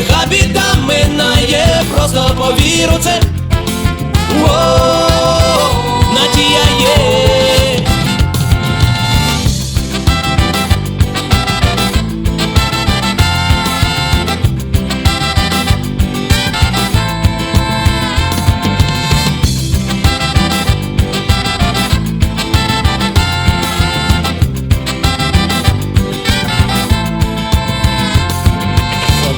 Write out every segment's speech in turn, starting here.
Лиха біда минає, просто повіру це.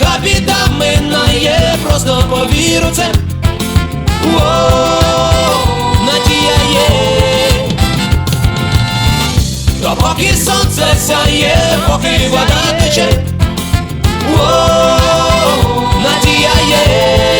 Лиха біда минає, просто повіру це. Воу, надія є. Допоки сонце сяє, поки вода тече. О, надія є.